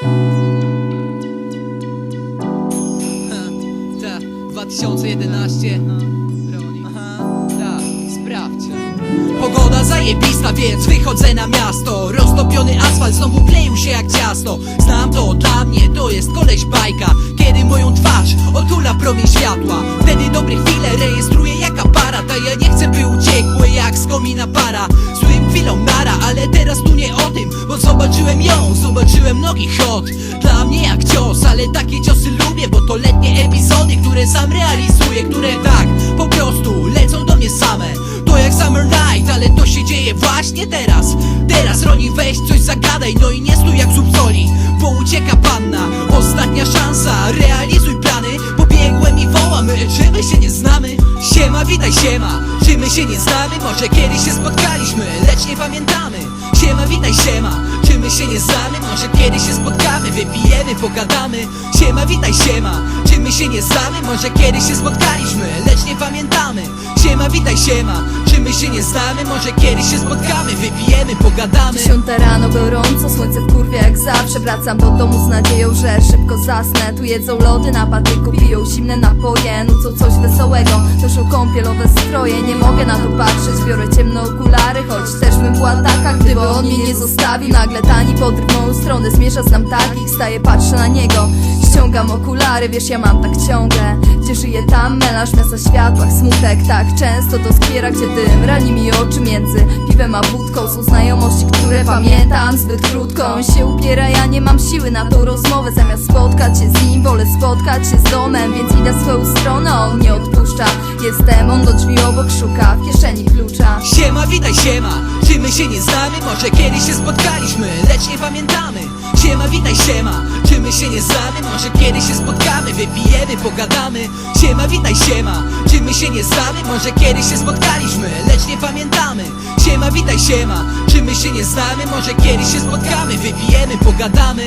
Tak, 2011 Tak, sprawdź. Pogoda zajebista, więc wychodzę na miasto. Roztopiony asfalt znowu kleił się jak ciasto. Znam to, dla mnie to jest koleś bajka. Kiedy moją twarz otula promień światła komina para. Złym chwilą nara, ale teraz tu nie o tym Bo zobaczyłem ją, zobaczyłem nogi hot. Dla mnie jak cios, ale takie ciosy lubię Bo to letnie epizody, które sam realizuję Które tak, po prostu lecą do mnie same. To jak Summer Night, ale to się dzieje właśnie teraz. Teraz Roni weź coś zagadaj, no i nie stój jak słup soli Bo ucieka panna, ostatnia szansa Realizuj plany, pobiegłem i wołam Czy my się nie znamy? Siema, witaj siema my się nie znamy? Może kiedyś się spotkaliśmy, lecz nie pamiętamy Siema, witaj siema Czy my się nie znamy? Może kiedyś się spotkamy Wypijemy, pogadamy Siema, witaj siema Czy my się nie znamy? Może kiedyś się spotkaliśmy, lecz nie pamiętamy Siema, witaj siema się nie znamy? Może kiedyś się spotkamy Wypijemy, pogadamy. Dziesiąta rano gorąco, słońce w kurwie jak zawsze. Wracam do domu z nadzieją, że szybko zasnę. Tu jedzą lody na patyku, piją zimne napoje. Nucą coś wesołego, noszą kąpielowe stroje. Nie mogę na to patrzeć, biorę ciemne okulary Choć też bym była taka, gdyby on mnie nie zostawił. Nagle tani podryw moją stronę, zmierza znam takich. Staję, patrzę na niego, ściągam okulary. Wiesz, ja mam tak ciągle, Melarz miasta światłach, smutek tak często doskwiera Gdzie dym rani mi oczy między piwem a wódką. Są znajomości, które pamiętam zbyt krótko. On się upiera, ja nie mam siły na tą rozmowę. Zamiast spotkać się z nim, wolę spotkać się z domem Więc idę swoją stronę, a on nie odpuszcza. Jestem, on do drzwi obok szuka, w kieszeni klucza. Siema, witaj siema. Czy my się nie znamy? Może kiedyś się spotkaliśmy Lecz nie pamiętamy. Siema, witaj siema My się nie znamy? Może kiedyś się spotkamy Wypijemy, pogadamy Siema, witaj siema Czy my się nie znamy? Może kiedyś się spotkaliśmy Lecz nie pamiętamy Siema, witaj siema Czy my się nie znamy? Może kiedyś się spotkamy Wypijemy, pogadamy